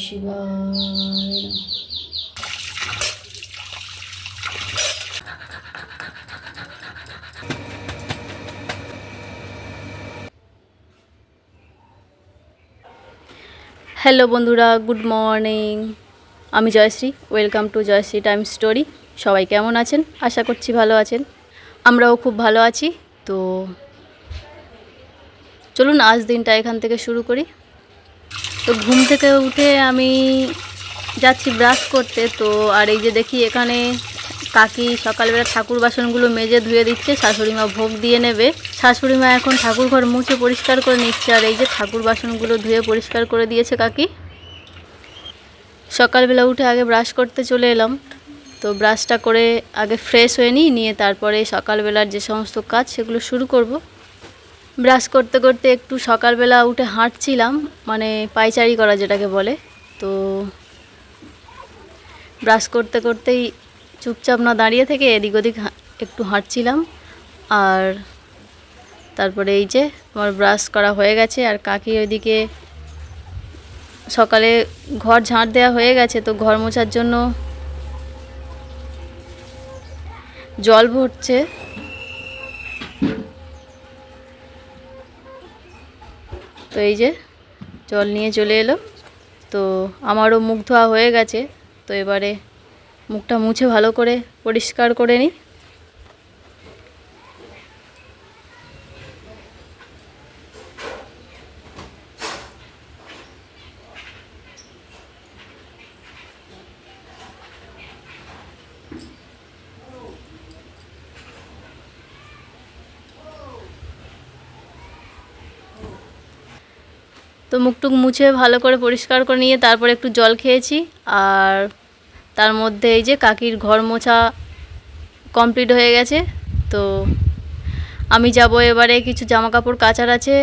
শিবায়। Hello বন্ধুরা good morning আমি Jayashree welcome to Jayashree time story সবাই কেমন আছেন? আশা করছি ভালো আছেন। আমরাও খুব ভালো আছি। তো চলুন আজ দিনটা এখান থেকে শুরু করি। তো ঘুম থেকে উঠে আমি যাচ্ছি ব্রাশ করতে, তো আর এই যে দেখি এখানে কাকি সকালবেলা ঠাকুর বাসনগুলো মেজে ধুয়ে দিচ্ছে শাশুড়ি মা ভোগ দিয়ে নেবে। শাশুড়ি মা এখন ঠাকুর ঘর মুছে পরিষ্কার করে নিচ্ছে, আর এই যে ঠাকুর বাসনগুলো ধুয়ে পরিষ্কার করে দিয়েছে কাকি। সকালবেলা উঠে আগে ব্রাশ করতে চলে এলাম, তো ব্রাশটা করে আগে ফ্রেশ হয়ে নিই, নিয়ে তারপরে সকালবেলার যে সমস্ত কাজ সেগুলো শুরু করব। ব্রাশ করতে করতে একটু সকালবেলা উঠে হাঁটছিলাম মানে পায়চারি করা যেটাকে বলে। তো ব্রাশ করতে করতেই চুপচাপ না দাঁড়িয়ে থেকে এদিক ওদিক একটু হাঁটছিলাম। আর তারপরে এই যে আমার ব্রাশ করা হয়ে গেছে, আর কাকি ওইদিকে সকালে ঘর ঝাঁট দেওয়া হয়ে গেছে, তো ঘর মোছার জন্য জল ভরছে। তো এই যে জল নিয়ে চলে এলো। তো আমারও মুখ ধোয়া হয়ে গেছে। তো এবারে মুখটা মুছে ভালো করে পরিষ্কার করে নিই। তো মুখটুক মুছে ভালো করে পরিষ্কার করে নিয়ে তারপরে একটু জল খেয়েছি। আর তার মধ্যে এই যে কাকির ঘর মোছা কমপ্লিট হয়ে গেছে। তো আমি যাব এবারে, কিছু জামা কাপড় কাচার আছে,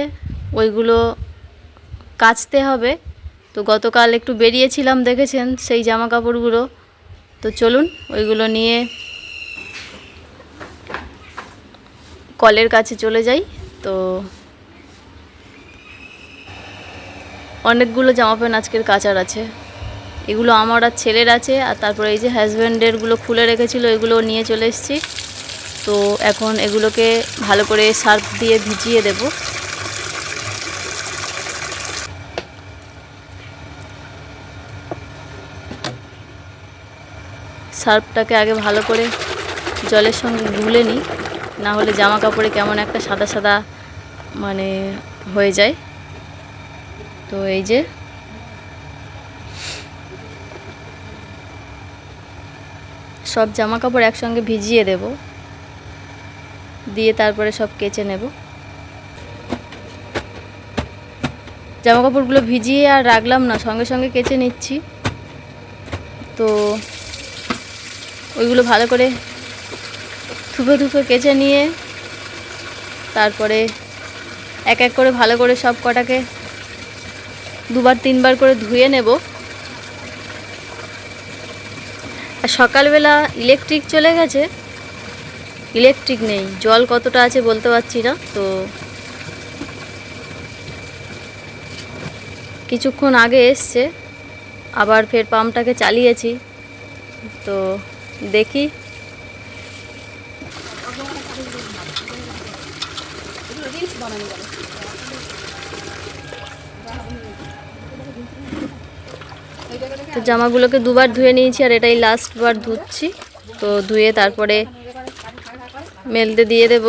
ওইগুলো কাচতে হবে। তো গতকাল একটু বেরিয়েছিলাম দেখেছেন সেই জামা কাপড়গুলো তো চলুন, ওইগুলো নিয়ে কলের কাছে চলে যাই। তো অনেকগুলো জামা প্যান্ট আজকের কাচার আছে। এগুলো আমার আর ছেলের আছে, আর তারপরে এই যে হাজব্যান্ডেরগুলো খুলে রেখেছিল, এগুলো নিয়ে চলে এসেছি। তো এখন এগুলোকে ভালো করে সার্ফ দিয়ে ভিজিয়ে দেব। সার্ফটাকে আগে ভালো করে জলের সঙ্গে গুলে নিই না হলে জামা কাপড়ে কেমন একটা সাদা সাদা মানে হয়ে যায়। তো এই যে। সব জামা কাপড় একসঙ্গে ভিজিয়ে দেব। দিয়ে তারপরে সব কেচে নেব। জামা কাপড়গুলো ভিজিয়ে আর রাখলাম না, সঙ্গে সঙ্গে কেচে নিচ্ছি। তো ওইগুলো ভালো করে থুপে থুপে কেচে নিয়ে তারপরে এক এক করে ভালো করে সব কটাকে দুবার, তিনবার করে ধুয়ে নেব। আর সকালবেলা ইলেকট্রিক চলে গেছে। ইলেকট্রিক নেই, জল কতটা আছে বলতে পারছি না, তো কিছুক্ষণ আগে এসছে, আবার ফের পাম্পটাকে চালিয়েছি, তো দেখি। তো জামাগুলোকে দুবার ধুয়ে নিয়েছি আর এটাই লাস্ট বার ধুচ্ছি। তো ধুয়ে তারপরে মেলতে দিয়ে দেব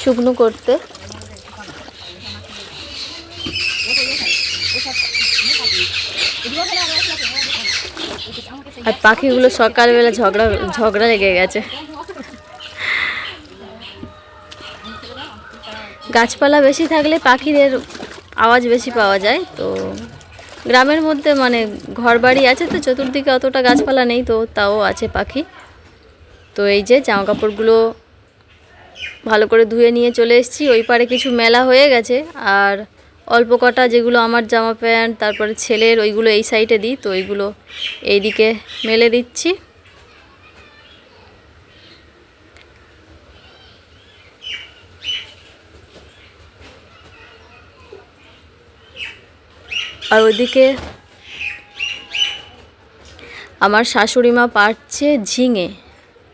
শুকনো করতে। আর পাখিগুলো সকালবেলা ঝগড়া ঝগড়া লেগে গেছে। গাছপালা বেশি থাকলে পাখিদের আওয়াজ বেশি পাওয়া যায়, তো গ্রামের মধ্যে মানে ঘর বাড়ি আছে তো, চতুর্দিকে অতটা গাছপালা নেই তো, তাও আছে পাখি। তো এই যে জামা কাপড়গুলো ভালো করে ধুয়ে নিয়ে চলে এসেছি। ওই পারে কিছু মেলা হয়ে গেছে। আর অল্প কটা যেগুলো আমার জামা প্যান্ট, তারপরে ছেলের, ওইগুলো এই সাইডে দিই। তো ওইগুলো এইদিকে মেলে দিচ্ছি। আর ওইদিকে আমার শাশুড়ি মা পারছে ঝিঙে।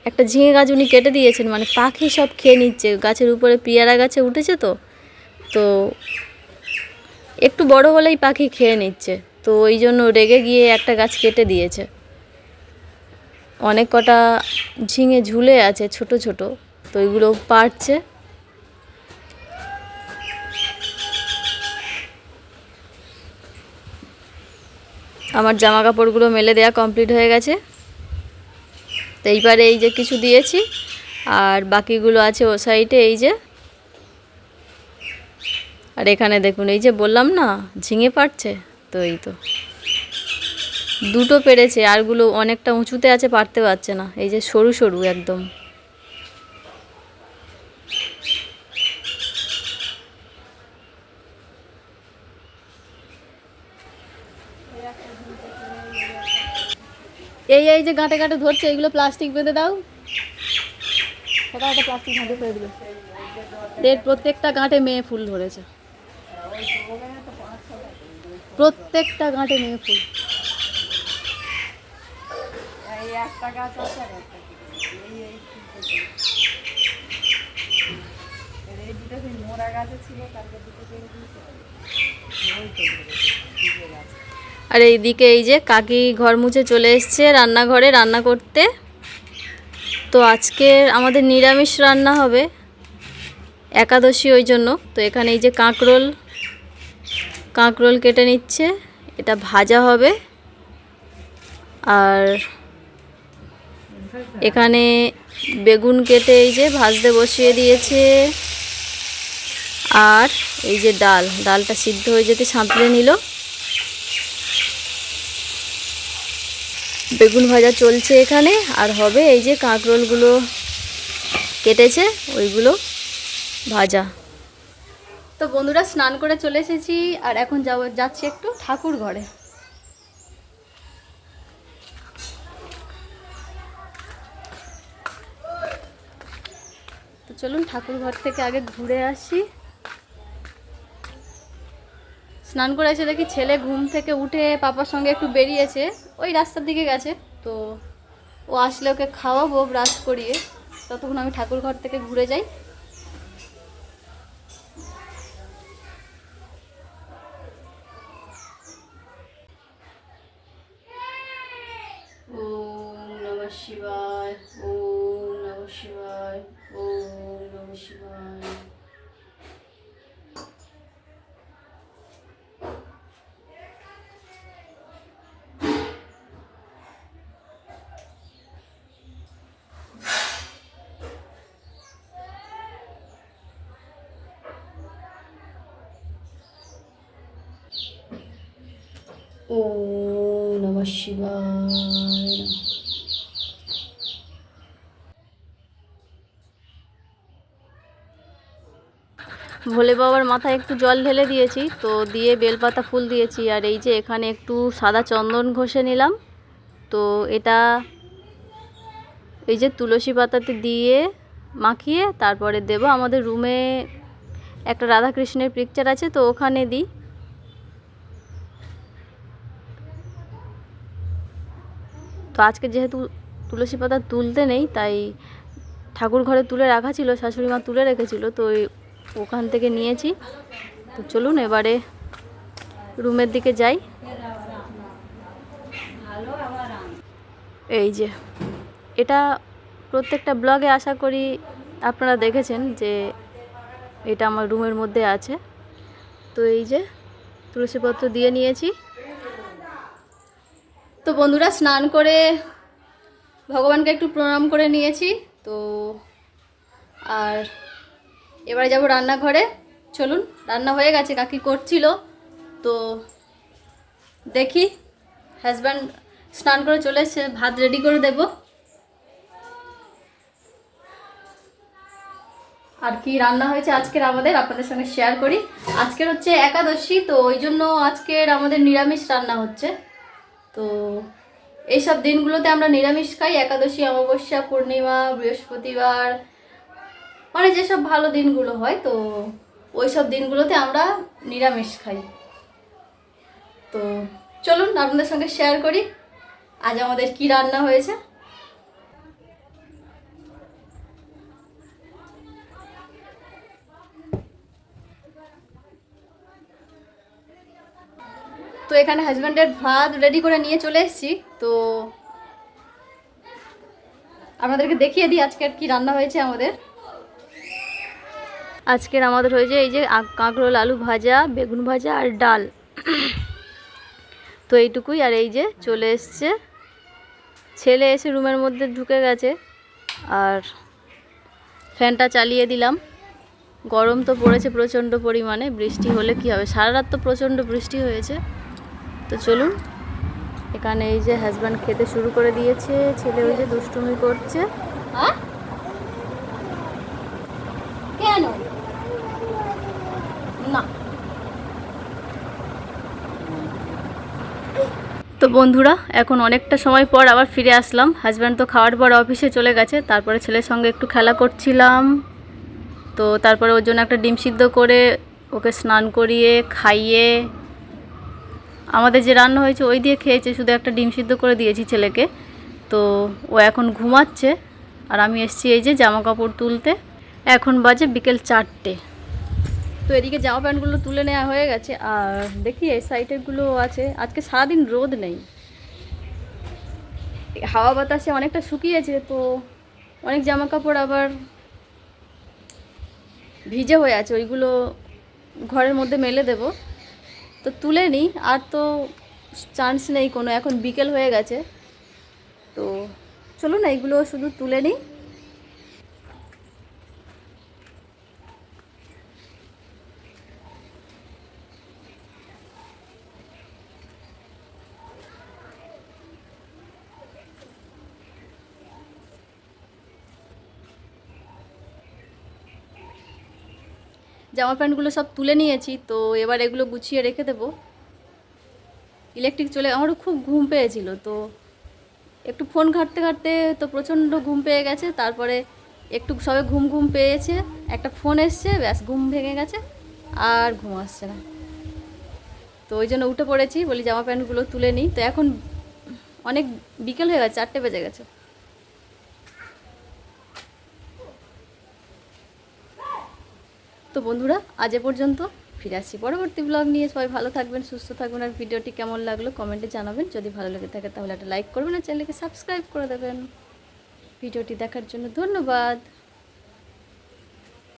একটা ঝিঙে গাছ উনি কেটে দিয়েছেন মানে পাখি সব খেয়ে নিচ্ছে। গাছের উপরে পেয়ারা গাছে উঠেছে তো তো একটু বড় হলেই পাখি খেয়ে নিচ্ছে। তো ওই জন্য রেগে গিয়ে একটা গাছ কেটে দিয়েছে। অনেক কটা ঝিঙে ঝুলে আছে, ছোট ছোট। তো ওইগুলো পারছে। আমার জামা কাপড়গুলো মেলে দেওয়া কমপ্লিট হয়ে গেছে। তো এইবারে এই যে কিছু দিয়েছি, আর বাকিগুলো আছে ও সাইডে এই যে। আর এখানে দেখুন, এই যে বললাম না, ঝিঙে পারছে তো এই তো। দুটো পেরেছে আরগুলো অনেকটা উঁচুতে আছে, পারতে পারছে না। এই যে সরু সরু একদম। এই এই যে গাঁটে গাঁটে ধরছে এইগুলো প্লাস্টিক বেঁধে দাও। একটা প্লাস্টিক ঘাঁটে ফেলে দিল। এর প্রত্যেকটা গাঁটে মেয়ে ফুল ধরেছে। প্রত্যেকটা গাঁটে মেয়ে ফুল। একটা গাছ আছে এই এই তিনটে এর এই দুটো সেই মোড়া গাছে ছিল? তারপর দুটো পেরে ওই তো গাছ। আর এইদিকে এই যে কাকি ঘর মুছে চলে এসছে রান্নাঘরে রান্না করতে। তো আজকে আমাদের নিরামিষ রান্না হবে একাদশী ওই জন্য। তো এখানে এই যে কাঁকরোল কাঁকরোল কেটে নিচ্ছে, এটা ভাজা হবে। আর এখানে বেগুন কেটে এই যে ভাজতে বসিয়ে দিয়েছে। আর এই যে ডাল, ডালটা সিদ্ধ হয়ে যেতে সাঁতলে নিল। বেগুন ভাজা চলছে এখানে, আর হবে এই যে কাঁকরোলগুলো কেটেছে, ওইগুলো ভাজা। তো বন্ধুরা, স্নান করে চলে এসেছি, আর এখন যাব যাচ্ছি একটু ঠাকুর ঘরে। তো চলুন ঠাকুর ঘর থেকে আগে ঘুরে আসি। স্নান করে এসে দেখি ছেলে ঘুম থেকে উঠে পাপার সঙ্গে একটু বেরিয়েছে, ওই রাস্তার দিকে গেছে। তো ও আসলে ওকে খাওয়াবো ব্রাশ করিয়ে। ততক্ষণ আমি ঠাকুর ঘর থেকে ঘুরে যাই। ওম নমঃ শিবায়, ওম নমঃ শিবায় ওম নমঃ শিবায় শিবায়। ভোলে বাবার মাথায় একটু জল ঢেলে দিয়েছি, তো দিয়ে বেলপাতা ফুল দিয়েছি, আর এই যে এখানে একটু সাদা চন্দন ঘষে নিলাম, তো এটা এই যে তুলসী পাতাতে দিয়ে মাখিয়ে তারপরে দেব। আমাদের রুমে একটা রাধাকৃষ্ণের পিকচার আছে, তো ওখানে দিই। তো আজকে যেহেতু তুলসী পাতা তুলতে নেই, তাই ঠাকুর ঘরে তুলে রাখা ছিল, শাশুড়ি মা তুলে রেখেছিল, তো ওখান থেকে নিয়েছি। তো চলুন এবারে রুমের দিকে যাই। এই যে, এটা প্রত্যেকটা ব্লগে আশা করি আপনারা দেখেছেন যে এটা আমার রুমের মধ্যে আছে। তো এই যে তুলসীপত্র দিয়ে নিয়েছি। তো বন্ধুরা স্নান করে ভগবানকে একটু প্রণাম করে নিয়েছি, তো আর এবারে যাব রান্নাঘরে। চলুন, রান্না হয়ে গেছে, কাকি করছিল, তো দেখি হাজব্যান্ড স্নান করে চলে এসছে, ভাত রেডি করে দেব। আর কি রান্না হয়েছে আজকের আমাদের, আপনাদের সঙ্গে শেয়ার করি। আজকের হচ্ছে একাদশী, তো ওই জন্য আজকের আমাদের নিরামিষ রান্না হচ্ছে। তো এইসব দিনগুলোতে আমরা নিরামিষ খাই, একাদশী, অমাবস্যা, পূর্ণিমা, বৃহস্পতিবার মানে যেসব ভালো দিনগুলো হয়, তো ওই সব দিনগুলোতে আমরা নিরামিষ খাই। তো চলুন আপনাদের সঙ্গে শেয়ার করি, আজ আমাদের কি রান্না হয়েছে। তো এখানে হাজব্যান্ডের ভাত রেডি করে নিয়ে চলে এসেছি। তো আপনাদেরকে দেখিয়ে দিই আজকের কি রান্না হয়েছে আমাদের। আজকের আমাদের হয়েছে এই যে কাঁকরোল, আলু ভাজা, বেগুন ভাজা আর ডাল। তো এইটুকুই আর এই যে চলে এসছে। ছেলে এসে রুমের মধ্যে ঢুকে গেছে আর ফ্যানটা চালিয়ে দিলাম। গরম তো পড়েছে প্রচণ্ড পরিমাণে, বৃষ্টি হলে কি হবে? সারা রাত তো প্রচণ্ড বৃষ্টি হয়েছে। তো চলুন। এখানে এই যে হাজব্যান্ড খেতে শুরু করে দিয়েছে ছেলে ওই যে দুষ্টুমি করছে। কেন? না। তো বন্ধুরা এখন অনেকটা সময় পর আবার ফিরে আসলাম। হাজব্যান্ড তো খাওয়ার পর অফিসে চলে গেছে তারপরে ছেলের সঙ্গে একটু খেলা করছিলাম। তো তারপরে ওর জন্য একটা ডিম সিদ্ধ করে ওকে স্নান করিয়ে খাইয়ে আমাদের যে রান্না হয়েছে ওই দিয়ে খেয়েছে, শুধু একটা ডিম সিদ্ধ করে দিয়েছি ছেলেকে। তো ও এখন ঘুমাচ্ছে আর আমি এসছি এই যে জামা কাপড় তুলতে। এখন বাজে বিকেল চারটে। তো এদিকে জামা প্যান্টগুলো তুলে নেওয়া হয়ে গেছে আর দেখি এই সাইডেরগুলো আছে। আজকে সারাদিন রোদ নেই। হাওয়া বাতাসে অনেকটা শুকিয়েছে, তো অনেক জামা কাপড় আবার ভিজে হয়ে আছে। ওইগুলো ঘরের মধ্যে মেলে দেব। তো তুলে নিই, আর তো চান্স নেই কোনো, এখন বিকেল হয়ে গেছে। তো চলুন না এগুলো শুধু তুলে নিই। জামা প্যান্টগুলো সব তুলে নিয়েছি, তো এবার এগুলো গুছিয়ে রেখে দেবো। ইলেকট্রিক চলে আমারও খুব ঘুম পেয়েছিল, তো একটু ফোন ঘাঁটতে ঘাঁটতে তো প্রচণ্ড ঘুম পেয়ে গেছে, তারপরে একটু সবে ঘুম ঘুম পেয়েছে, একটা ফোন এসছে, ব্যাস ঘুম ভেঙে গেছে, আর ঘুম আসছে না। তো ওই জন্য উঠে পড়েছি, বলি জামা প্যান্টগুলো তুলে নিই, তো এখন অনেক বিকেল হয়ে গেছে, চারটে বেজে গেছে। তো বন্ধুরা, আজ এ পর্যন্ত। ফিরে আসছি পরবর্তী ব্লগ নিয়ে। সবাই ভালো থাকবেন, সুস্থ থাকবেন আর ভিডিওটি কেমন লাগল কমেন্টে জানাবেন। যদি ভালো লেগে থাকে তাহলে একটা লাইক করবেন আর চ্যানেলকে সাবস্ক্রাইব করে দেবেন। ভিডিওটি দেখার জন্য ধন্যবাদ।